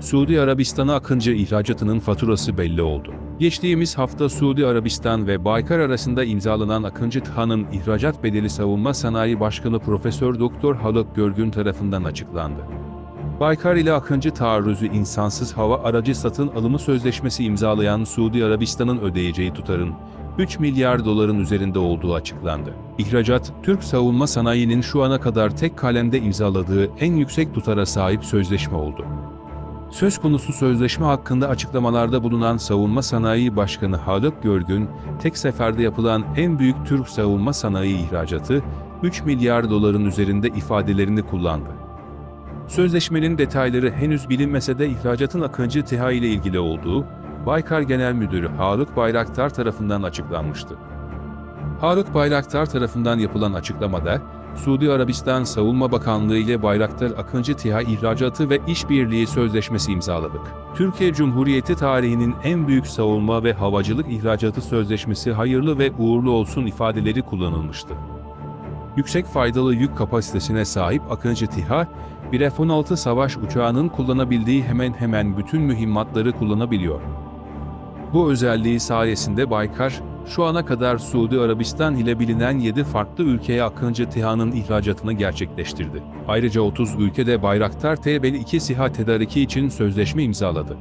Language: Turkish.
Suudi Arabistan'a Akıncı ihracatının faturası belli oldu. Geçtiğimiz hafta Suudi Arabistan ve Baykar arasında imzalanan Akıncı TİHA'nın ihracat bedeli Savunma Sanayi Başkanı Profesör Doktor Haluk Görgün tarafından açıklandı. Baykar ile Akıncı taarruzu insansız hava aracı satın alımı sözleşmesi imzalayan Suudi Arabistan'ın ödeyeceği tutarın 3 milyar doların üzerinde olduğu açıklandı. İhracat, Türk savunma sanayinin şu ana kadar tek kalemde imzaladığı en yüksek tutara sahip sözleşme oldu. Söz konusu sözleşme hakkında açıklamalarda bulunan Savunma Sanayi Başkanı Haluk Görgün, tek seferde yapılan en büyük Türk savunma sanayi ihracatı 3 milyar doların üzerinde ifadelerini kullandı. Sözleşmenin detayları henüz bilinmese de ihracatın Akıncı TİHA ile ilgili olduğu, Baykar Genel Müdürü Haluk Bayraktar tarafından açıklanmıştı. Haluk Bayraktar tarafından yapılan açıklamada, Suudi Arabistan Savunma Bakanlığı ile Bayraktar Akıncı TİHA ihracatı ve işbirliği sözleşmesi imzaladık. Türkiye Cumhuriyeti tarihinin en büyük savunma ve havacılık ihracatı sözleşmesi hayırlı ve uğurlu olsun ifadeleri kullanılmıştı. Yüksek faydalı yük kapasitesine sahip Akıncı TİHA, bir F-16 savaş uçağının kullanabildiği hemen hemen bütün mühimmatları kullanabiliyor. Bu özelliği sayesinde Baykar, şu ana kadar Suudi Arabistan ile bilinen 7 farklı ülkeye Akıncı TİHA'nın ihracatını gerçekleştirdi. Ayrıca 30 ülkede Bayraktar TB2 SİHA tedariki için sözleşme imzaladı.